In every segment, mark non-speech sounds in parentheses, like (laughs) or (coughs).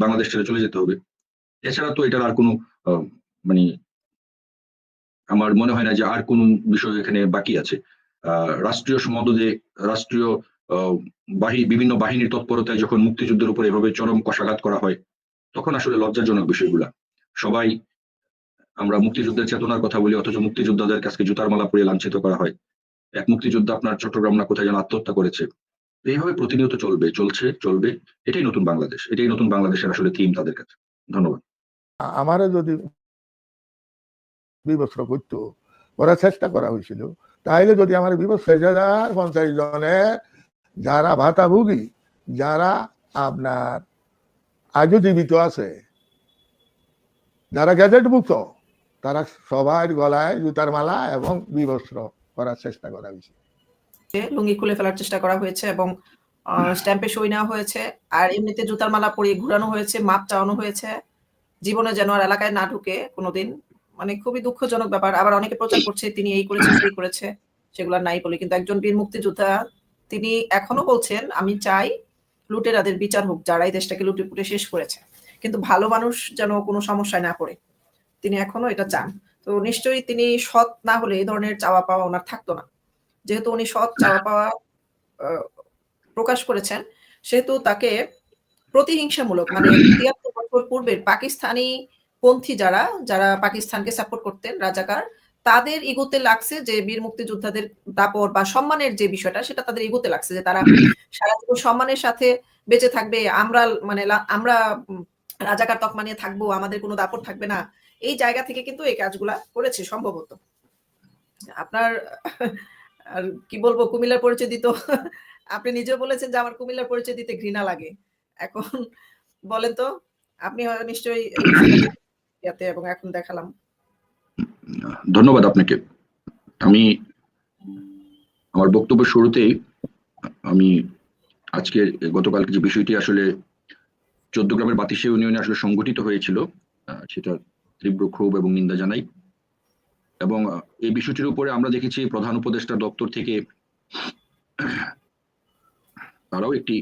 বাংলাদেশ ছেড়ে চলে যেতে হবে। এছাড়া তো এটার আর কোনো মানে আমার মনে হয় না যে আর কোনো বিষয় এখানে বাকি আছে। রাষ্ট্রীয় মদদে রাষ্ট্রীয় আহ, বাহি বিভিন্ন বাহিনীর তৎপরতায় যখন মুক্তিযুদ্ধের উপর এভাবে চরম কষাঘাত করা হয় তখন আসলে লজ্জাজনক বিষয়গুলা। সবাই আমরা মুক্তিযুদ্ধের চেতনার কথা বলি অথচ মুক্তিযোদ্ধাদের কাছে জুতার মালা পরিয়ে লাঞ্ছিত করা হয়। এক মুক্তিযোদ্ধা আপনার চট্টগ্রাম না কোথায় যেন আত্মহত্যা করেছে। এইভাবে প্রতিনিয়ত চলবে, চলছে, চলবে। এটাই নতুন বাংলাদেশ। এটাই নতুন বাংলাদেশের আসলে থিম তাদের কাছে। ধন্যবাদ। আমারও যদি বিবস্ত্র করতো করার চেষ্টা করা হয়েছিল। তাইলে যদি আমার বিবস্ত্র হাজার পঞ্চাশ জনে, যারা ভাতাভোগী, যারা আপনার আজও জীবিত আছে, যারা গ্যাজেটভুক্ত তারা সবার গলায় জুতার মালা এবং বিবস্ত্র করার চেষ্টা করা হয়েছে। লুঙ্গি খুলে ফেলার চেষ্টা করা হয়েছে এবং স্ট্যাম্পে সই নেওয়া হয়েছে। আর এমনিতে জুতার মালা পরিয়ে ঘুরানো হয়েছে, মাপ চাওয়ানো হয়েছে। জীবনে যেন আর এলাকায় না ঢুকে কোনোদিন। মানে খুবই দুঃখজনক ব্যাপার। আবার অনেকে প্রচার করছে, তিনি এই করেছে, সেই করেছে। সেগুলো নাই বলে। কিন্তু একজন বীর মুক্তিযোদ্ধা, তিনি এখনও বলছেন, আমি চাই লুটেরাদের বিচার হোক যারা এই দেশটাকে লুটে পুটে শেষ করেছে। কিন্তু ভালো মানুষ যেন কোনো সমস্যায় না পড়ে। তিনি এখনও এটা চান। তো নিশ্চয়ই তিনি সৎ না হলে এই ধরনের চাওয়া পাওয়া ওনার থাকতো না। যেহেতু উনি সৎ চাওয়া পাওয়া আহ, প্রকাশ করেছেন সেহেতু তাকে প্রতিহিংসামূলক মানে তিয়াত্তর বছর পূর্বের পাকিস্তানি পন্থী যারা যারা পাকিস্তানকে সাপোর্ট করতেন রাজাকার তাদের ইগোতে লাগছে যে বীর মুক্তিযোদ্ধাদের দাপট বা সম্মানের যে বিষয়টা সেটা তাদের ইগোতে লাগছে যে তারা সারা জীবন সম্মানের সাথে বেঁচে থাকবে আমরা মানে আমরা রাজাকার তকমা নিয়ে থাকব আমাদের কোনো দাপট থাকবে না। এই জায়গা থেকে কিন্তু এই কাজগুলা করেছে সম্ভবত। আপনার আর কি বলব, কুমিল্লার পরিচয় দিত (laughs) আপনি নিজেও বলেছেন যে আমার কুমিল্লার পরিচয় দিতে ঘৃণা লাগে। এখন (laughs) বলেন তো, আপনি নিশ্চয়ই (coughs) ইয়াতে এবং এখন দেখালাম। ধন্যবাদ আপনাকে। আমি আমার বক্তব্যের শুরুতেই আমি আজকে গতকালকে যে বিষয়টি আসলে চোদ্দ গ্রামের বাতিসে ইউনিয়নে আসলে সংগঠিত হয়েছিল সেটা তীব্র ক্ষোভ এবং নিন্দা জানাই। এবং এই বিষয়টির উপরে আমরা দেখেছি প্রধান উপদেষ্টা দপ্তর থেকে তারাও একটি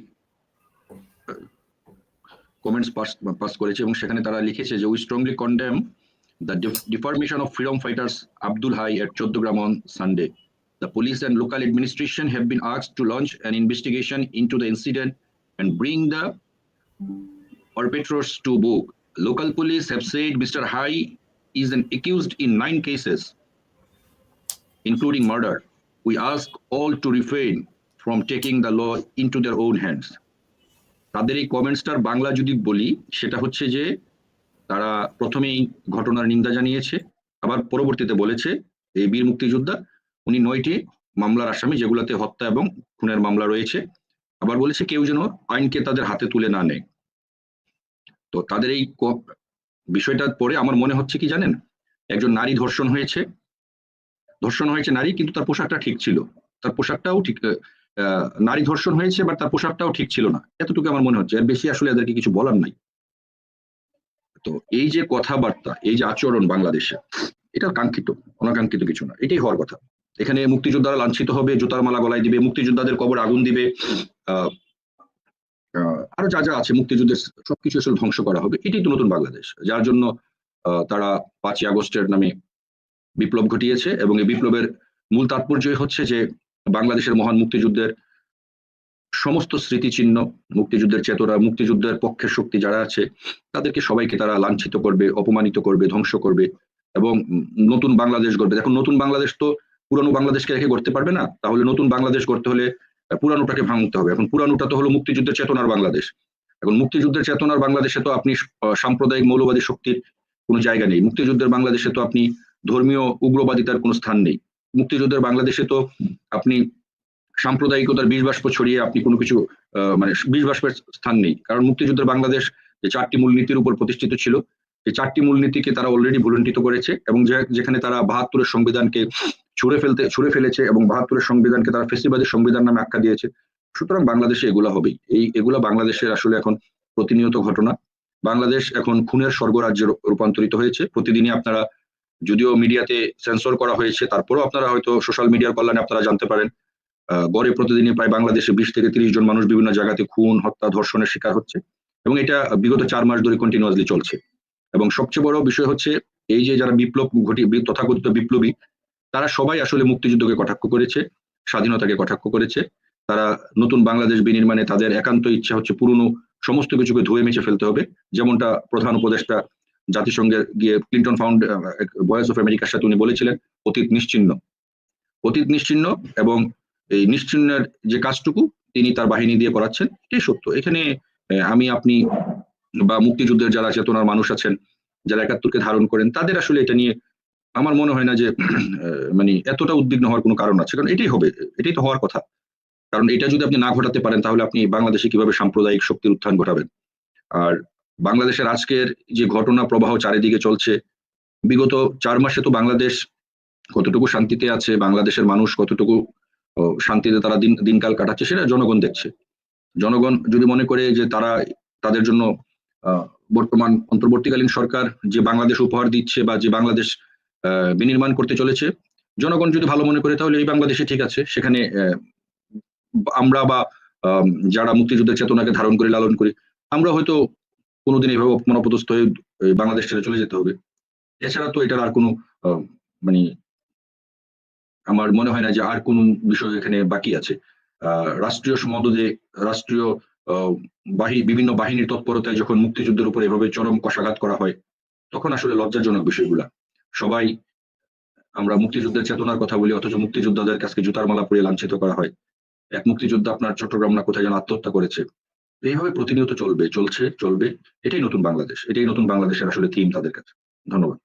কমেন্টস পাস পাস করেছে এবং সেখানে তারা লিখেছে যে we strongly condemn the defamation of freedom fighters Abdul Hai at Chauddagram on Sunday the police and local administration have been আক্স to launch an investigation into the incident and bring the perpetrators to book local police have said mister Hai is an accused in nine cases, including murder. We ask all to refrain from taking the law into their own hands. তাদের এই কমেন্টসটার বাংলা যদি বলি সেটা হচ্ছে যে তারা প্রথমেই ঘটনার নিন্দা জানিয়েছে আবার পরবর্তীতে বলেছে এই বীর মুক্তিযোদ্ধা উনি নয়টি মামলার আসামি যেগুলোতে হত্যা এবং খুনের মামলা রয়েছে আবার বলেছে কেউ যেন আইনকে তাদের হাতে তুলে না নেয় তো তাদের এই বিষয়টা পরে আমার মনে হচ্ছে কি জানেন? একজন নারী ধর্ষণ হয়েছে। ধর্ষণ হয়েছে নারী কিন্তু তার পোশাকটা ঠিক ছিল। তার পোশাকটাও ঠিক নারী ধর্ষণ হয়েছে বা তার পোশাকটাও ঠিক ছিল না। এতটুকু আমার মনে হচ্ছে। এর বেশি আসলে এদেরকে কিছু বলার নাই। তো এই যে কথাবার্তা এই যে আচরণ বাংলাদেশে এটা কাঙ্ক্ষিত অনাকাঙ্ক্ষিত কিছু না। এটাই হওয়ার কথা। এখানে মুক্তিযোদ্ধারা লাঞ্ছিত হবে জুতার মালা গলায় দিবে মুক্তিযোদ্ধাদের কবর আগুন দিবে আহ, আরও যা যা আছে মুক্তিযুদ্ধের সবকিছু আসলে ধ্বংস করা হবে। এটাই তো নতুন বাংলাদেশ। যার জন্য তারা পাঁচই আগস্টের নামে বিপ্লব ঘটিয়েছে এবং এই বিপ্লবের মূল তাৎপর্যই হচ্ছে যে বাংলাদেশের মহান মুক্তিযুদ্ধের সমস্ত স্মৃতিচিহ্ন, মুক্তিযুদ্ধের চেতনা, মুক্তিযুদ্ধের পক্ষের শক্তি যারা আছে, তাদেরকে সবাইকে তারা লাঞ্ছিত করবে, অপমানিত করবে, ধ্বংস করবে এবং নতুন বাংলাদেশ গড়বে। দেখুন নতুন বাংলাদেশ তো পুরানো বাংলাদেশকে রেখে গড়তে পারবে না। তাহলে নতুন বাংলাদেশ গড়তে হলে পুরানোটাকে ভাঙতে হবে। এখন পুরানোটা তো হলো মুক্তিযুদ্ধের চেতনার বাংলাদেশ। এখন মুক্তিযুদ্ধের চেতনার বাংলাদেশে তো আপনি সাম্প্রদায়িক মৌলবাদী শক্তির কোনো জায়গা নেই। মুক্তিযুদ্ধের বাংলাদেশে তো আপনি ধর্মীয় উগ্রবাদিতার কোনো স্থান নেই। মুক্তিযুদ্ধের বাংলাদেশে তো আপনি সাম্প্রদায়িকতার বিষ বাষ্প ছড়িয়ে আপনি কোনো কিছু মানে বিষ বাষ্পের স্থান নেই। কারণ মুক্তিযুদ্ধের বাংলাদেশ যে চারটি মূলনীতির উপর প্রতিষ্ঠিত ছিল এই চারটি মূলনীতিকে তারা অলরেডি ভুলণ্ঠিত করেছে এবং যেখানে তারা বাহাত্তরের সংবিধানকে ছুড়ে ফেলতে, ছুড়ে ফেলেছে এবং বাহাত্তরের সংবিধানকে তারা ফেসিবাদী সংবিধান নামে আখ্যা দিয়েছে। সুতরাং বাংলাদেশে এগুলা হবেই। এই, এগুলা বাংলাদেশের আসলে এখন প্রতিনিয়ত ঘটনা। বাংলাদেশ এখন খুনের স্বর্গরাজ্যে রূপান্তরিত হয়েছে। প্রতিদিনই আপনারা যদিও মিডিয়াতে সেন্সর করা হয়েছে, তারপরেও আপনারা হয়তো সোশ্যাল মিডিয়ার কল্যাণে আপনারা জানতে পারেন। গড়ে প্রতিদিনই প্রায় বাংলাদেশে বিশ থেকে তিরিশ জন মানুষ বিভিন্ন জায়গাতে খুন, হত্যা, ধর্ষণের শিকার হচ্ছে এবং এটা বিগত চার মাস ধরে কন্টিনিউয়াসলি চলছে। এবং সবচেয়ে বড় বিষয় হচ্ছে, এই যে যারা বিপ্লব ঘটি তথাকথিত বিপ্লবী তারা সবাই আসলে মুক্তিযুদ্ধকে কটাক্ষ করেছে, স্বাধীনতাকে কটাক্ষ করেছে। তারা নতুন বাংলাদেশ বিনির্মাণে তাদের একান্ত ইচ্ছা হচ্ছে পুরনো সমস্ত কিছুকে ধুয়ে মেছে ফেলতে হবে। যেমনটা প্রধান উপদেষ্টা জাতিসংঘে গিয়ে ক্লিন্টন ফাউন্ড, ভয়েস অফ আমেরিকার সাথে উনি বলেছিলেন, অতীত নিশ্চিহ্ন অতীত নিশ্চিহ্ন এবং এই নিশ্চিহ্নের যে কাজটুকু তিনি তার বাহিনী দিয়ে করাচ্ছেন, এটাই সত্য। এখানে আমি, আপনি বা মুক্তিযুদ্ধের যারা চেতনার মানুষ আছেন, যারা একাত্তরকে ধারণ করেন, তাদের আসলে এটা নিয়ে আমার মনে হয় না যে (clears throat) মানে এতটা উদ্বিগ্ন হওয়ার কোনো কারণ আছে। কারণ এটাই হবে, এটাই তো হওয়ার কথা। কারণ এটা যদি আপনি না ঘটাতে পারেন, তাহলে আপনি বাংলাদেশে কীভাবে সাম্প্রদায়িক শক্তির উত্থান ঘটাবেন? আর বাংলাদেশের আজকের যে ঘটনা প্রবাহ চারিদিকে চলছে, বিগত চার মাসে তো বাংলাদেশ কতটুকু শান্তিতে আছে, বাংলাদেশের মানুষ কতটুকু শান্তিতে তারা দিন, দিনকাল কাটাচ্ছে, সেটা জনগণ দেখছে। জনগণ যদি মনে করে যে তারা তাদের জন্য বর্তমান, অন্তর্বর্তীকালীন সরকার যে বাংলাদেশ উপহার দিচ্ছে বা যে বাংলাদেশ বিনির্মাণ করতে চলেছে। জনগণ যদি ভালো মনে করে তাহলে এই বাংলাদেশে ঠিক আছে। সেখানে আমরা বা যারা মুক্তিযুদ্ধের চেতনাকে ধারণ করে লালন করি আমরা হয়তো কোনোদিন এইভাবে অপমানপদস্থ হয়ে বাংলাদেশ ছেড়ে চলে যেতে হবে। এছাড়া তো এটার আর কোনো মানে আমার মনে হয় না যে আর কোনো বিষয় এখানে বাকি আছে। রাষ্ট্রীয় মদদে রাষ্ট্রীয় আহ, বাহি বিভিন্ন বাহিনীর তৎপরতায় যখন মুক্তিযুদ্ধের উপর এভাবে চরম কষাঘাত করা হয় তখন আসলে লজ্জাজনক বিষয়গুলা। সবাই আমরা মুক্তিযুদ্ধের চেতনার কথা বলি, অথচ মুক্তিযোদ্ধাদের কাছে জুতার মালা পরিয়ে লাঞ্ছিত করা হয়। এক মুক্তিযোদ্ধা আপনার চট্টগ্রাম না কোথায় যেন আত্মহত্যা করেছে। এইভাবে প্রতিনিয়ত চলবে, চলছে, চলবে। এটাই নতুন বাংলাদেশ, এটাই নতুন বাংলাদেশের আসলে থিম তাদের কাছে। ধন্যবাদ।